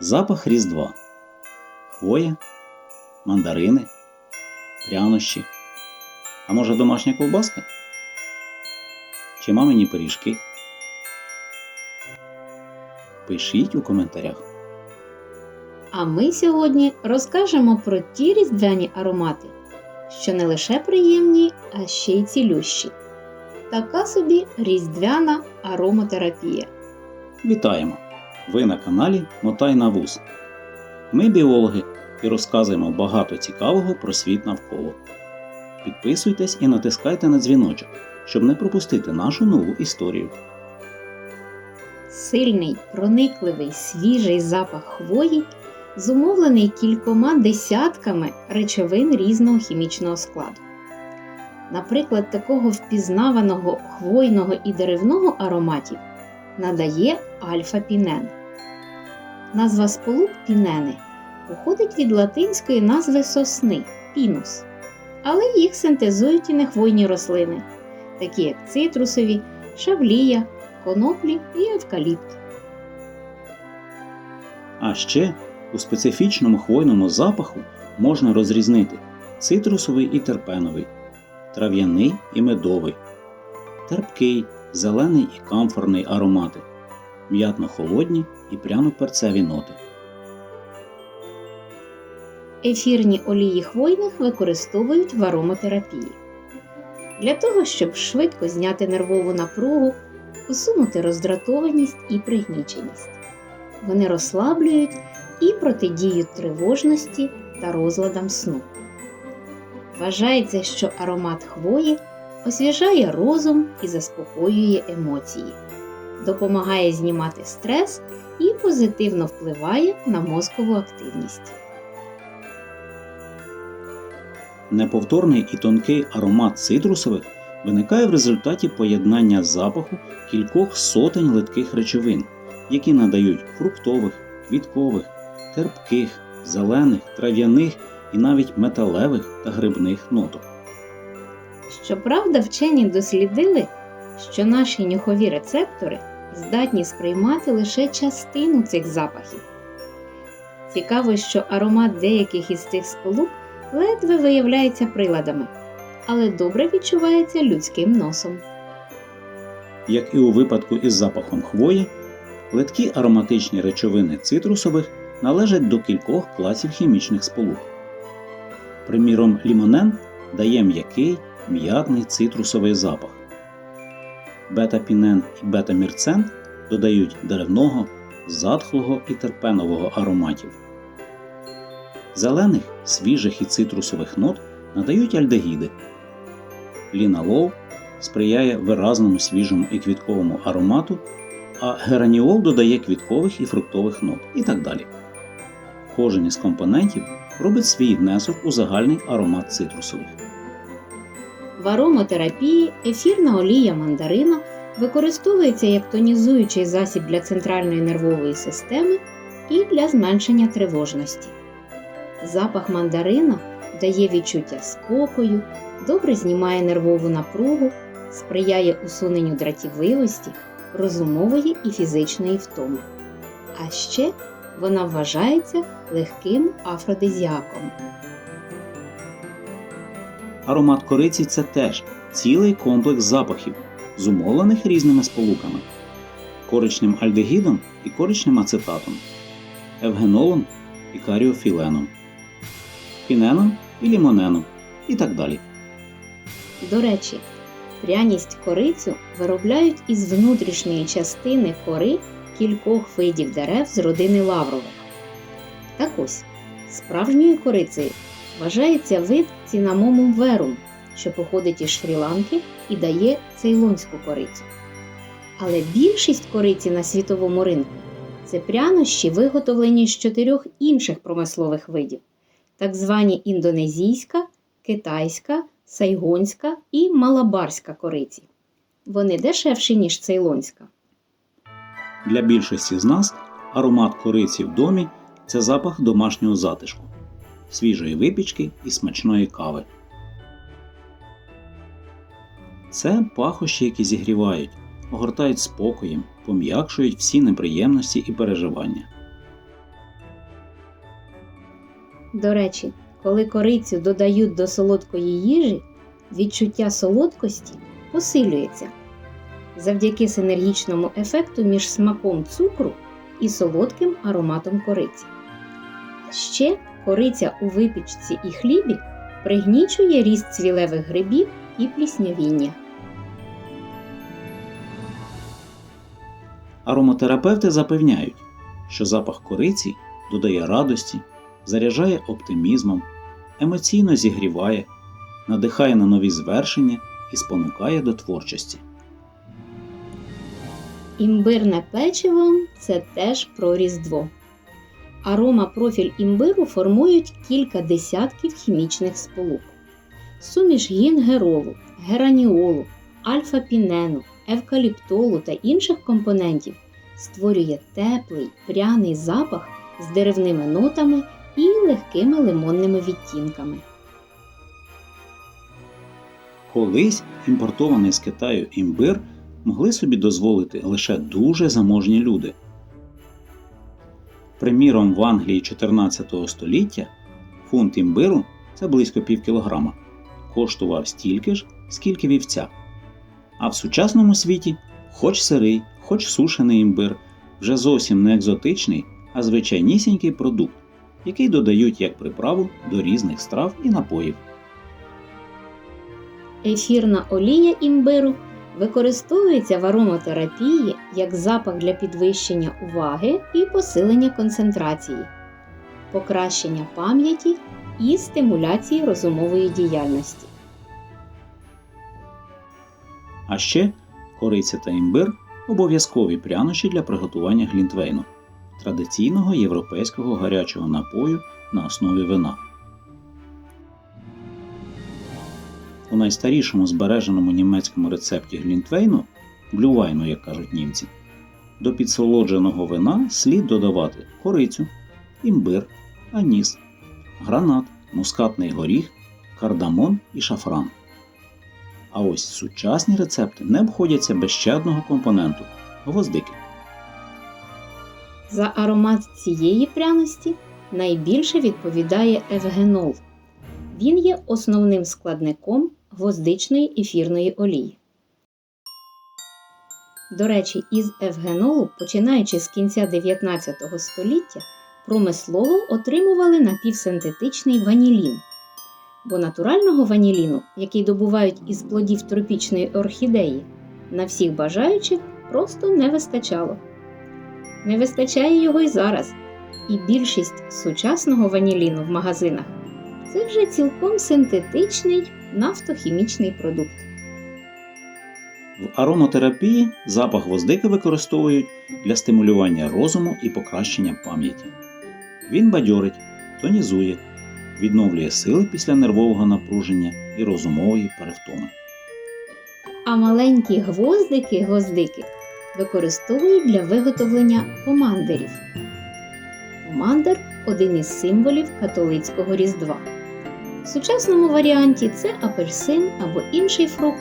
Запах Різдва. Хвоя, мандарини, прянощі. А може домашня ковбаска? Чи мамині пиріжки? Пишіть у коментарях. А ми сьогодні розкажемо про ті різдвяні аромати, що не лише приємні, а ще й цілющі. Така собі різдвяна аромотерапія. Вітаємо! Ви на каналі Мотай на вуз. Ми біологи і розказуємо багато цікавого про світ навколо. Підписуйтесь і натискайте на дзвіночок, щоб не пропустити нашу нову історію. Сильний, проникливий, свіжий запах хвої зумовлений кількома десятками речовин різного хімічного складу. Наприклад, такого впізнаваного хвойного і деревного ароматів надає альфа-пінен. Назва сполук пінени. Походить від латинської назви сосни пінус, але їх синтезують і нехвойні рослини, такі як цитрусові, шавлія, коноплі і евкаліпт. А ще у специфічному хвойному запаху можна розрізнити цитрусовий і терпеновий, трав'яний і медовий, терпкий, зелений і камфорний аромати, м'ятно-холодні і пряно-перцеві ноти. Ефірні олії хвойних використовують в аромотерапії. Для того, щоб швидко зняти нервову напругу, усунути роздратованість і пригніченість. Вони розслаблюють і протидіють тривожності та розладам сну. Вважається, що аромат хвої освіжає розум і заспокоює емоції, допомагає знімати стрес і позитивно впливає на мозкову активність. Неповторний і тонкий аромат цитрусових виникає в результаті поєднання запаху кількох сотень литких речовин, які надають фруктових, квіткових, терпких, зелених, трав'яних і навіть металевих та грибних ноток. Щоправда, вчені дослідили, що наші нюхові рецептори здатні сприймати лише частину цих запахів. Цікаво, що аромат деяких із цих сполук ледве виявляється приладами, але добре відчувається людським носом. Як і у випадку із запахом хвої, литкі ароматичні речовини цитрусових належать до кількох класів хімічних сполук. Приміром, лімонен дає м'який, м'ятний цитрусовий запах. Бета-пінен і бета-мірцен додають деревного, затхлого і терпенового ароматів. Зелених, свіжих і цитрусових нот надають альдегіди. Ліналол сприяє виразному свіжому і квітковому аромату, а гераніол додає квіткових і фруктових нот і так далі. Кожен із компонентів робить свій внесок у загальний аромат цитрусових. В аромотерапії ефірна олія мандарина використовується як тонізуючий засіб для центральної нервової системи і для зменшення тривожності. Запах мандарина дає відчуття спокою, добре знімає нервову напругу, сприяє усуненню дратівливості, розумової і фізичної втоми. А ще вона вважається легким афродизіаком. Аромат кориці це теж цілий комплекс запахів, зумовлених різними сполуками коричневим альдегідом і коричневим ацетатом, евгенолом і каріофіленом, піненом і лімоненом і так далі. До речі, пряність корицю виробляють із внутрішньої частини кори кількох видів дерев з родини лаврових. Так ось, справжньою корицею вважається вид цинамомум верум, що походить із Шрі-Ланки і дає цейлонську корицю. Але більшість кориці на світовому ринку це прянощі, виготовлені з чотирьох інших промислових видів, так звані індонезійська, китайська, сайгонська і малабарська кориці. Вони дешевші, ніж цейлонська. Для більшості з нас аромат кориці в домі це запах домашнього затишку, свіжої випічки і смачної кави. Це пахощі, які зігрівають, огортають спокоєм, пом'якшують всі неприємності і переживання. До речі, коли корицю додають до солодкої їжі, відчуття солодкості посилюється завдяки синергічному ефекту між смаком цукру і солодким ароматом кориці. Ще кориця у випічці і хлібі пригнічує ріст цвілевих грибів і пліснявіння. Ароматерапевти запевняють, що запах кориці додає радості, заряджає оптимізмом, емоційно зігріває, надихає на нові звершення і спонукає до творчості. Імбирне печиво це теж про різдво. Арома профіль імбиру формують кілька десятків хімічних сполук. Суміш гінгеролу, гераніолу, альфа-пінену, евкаліптолу та інших компонентів створює теплий пряний запах з деревними нотами і легкими лимонними відтінками. Колись імпортований з Китаю імбир могли собі дозволити лише дуже заможні люди. Приміром, в Англії 14 століття фунт імбиру це близько пів кілограма, коштував стільки ж, скільки вівця. А в сучасному світі хоч сирий, хоч сушений імбир вже зовсім не екзотичний, а звичайнісінький продукт, який додають як приправу до різних страв і напоїв. Ефірна олія імбиру використовується в ароматерапії як запах для підвищення уваги і посилення концентрації, покращення пам'яті і стимуляції розумової діяльності. А ще кориця та імбир обов'язкові прянощі для приготування глінтвейну традиційного європейського гарячого напою на основі вина. Найстарішому збереженому німецькому рецепті глінтвейну глювайну, як кажуть німці, до підсолодженого вина слід додавати корицю, імбир, аніс, гранат, мускатний горіх, кардамон і шафран. А ось сучасні рецепти не обходяться без ще одного компоненту гвоздики. За аромат цієї пряності найбільше відповідає евгенол. Він є основним складником гвоздичної ефірної олії. До речі, із евгенолу, починаючи з кінця 19 століття, промислово отримували напівсинтетичний ванілін. Бо натурального ваніліну, який добувають із плодів тропічної орхідеї, на всіх бажаючих просто не вистачало. Не вистачає його й зараз, і більшість сучасного ваніліну в магазинах це вже цілком синтетичний нафтохімічний продукт. В ароматерапії запах гвоздики використовують для стимулювання розуму і покращення пам'яті. Він бадьорить, тонізує, відновлює сили після нервового напруження і розумової перевтоми. А маленькі гвоздики-гвоздики використовують для виготовлення помандерів. Помандер один із символів католицького різдва. В сучасному варіанті це апельсин або інший фрукт,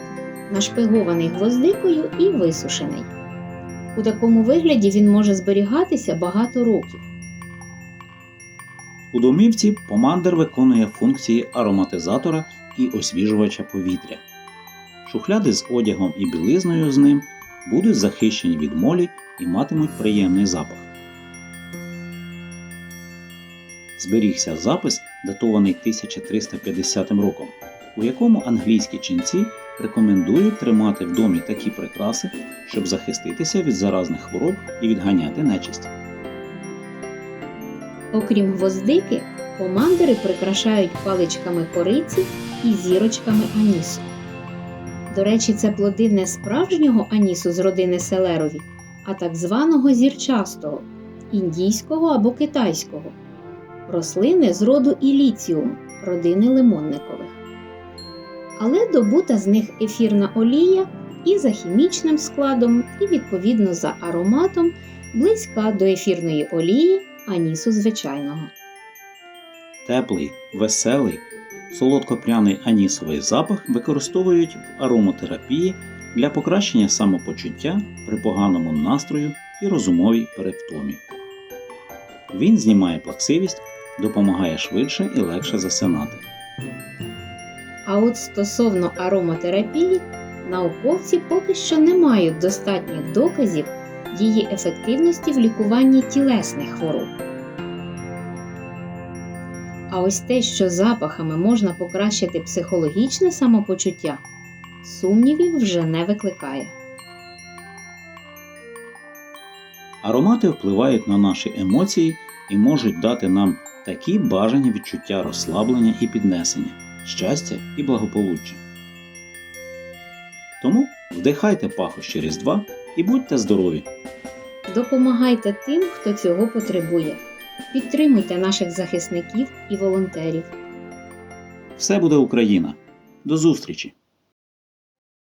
нашпигований гвоздикою і висушений. У такому вигляді він може зберігатися багато років. У домівці помандер виконує функції ароматизатора і освіжувача повітря. Шухляди з одягом і білизною з ним будуть захищені від молі і матимуть приємний запах. Зберігся запис, датований 1350 роком, у якому англійські ченці рекомендують тримати в домі такі прикраси, щоб захиститися від заразних хвороб і відганяти нечисть. Окрім гвоздики, помандери прикрашають паличками кориці і зірочками анісу. До речі, це плоди не справжнього анісу з родини селерові, а так званого зірчастого, індійського або китайського, рослини з роду іліціум, родини лимонникових. Але добута з них ефірна олія і за хімічним складом, і відповідно за ароматом близька до ефірної олії анісу звичайного. Теплий, веселий, солодкопряний анісовий запах використовують в ароматерапії для покращення самопочуття при поганому настрою і розумовій перевтомі. Він знімає плаксивість, допомагає швидше і легше засинати. А от стосовно ароматерапії, науковці поки що не мають достатніх доказів її ефективності в лікуванні тілесних хвороб. А ось те, що запахами можна покращити психологічне самопочуття, сумнівів вже не викликає. Аромати впливають на наші емоції і можуть дати нам такі бажані відчуття розслаблення і піднесення, щастя і благополуччя. Тому вдихайте пахощі Різдва і будьте здорові! Допомагайте тим, хто цього потребує. Підтримуйте наших захисників і волонтерів. Все буде Україна! До зустрічі!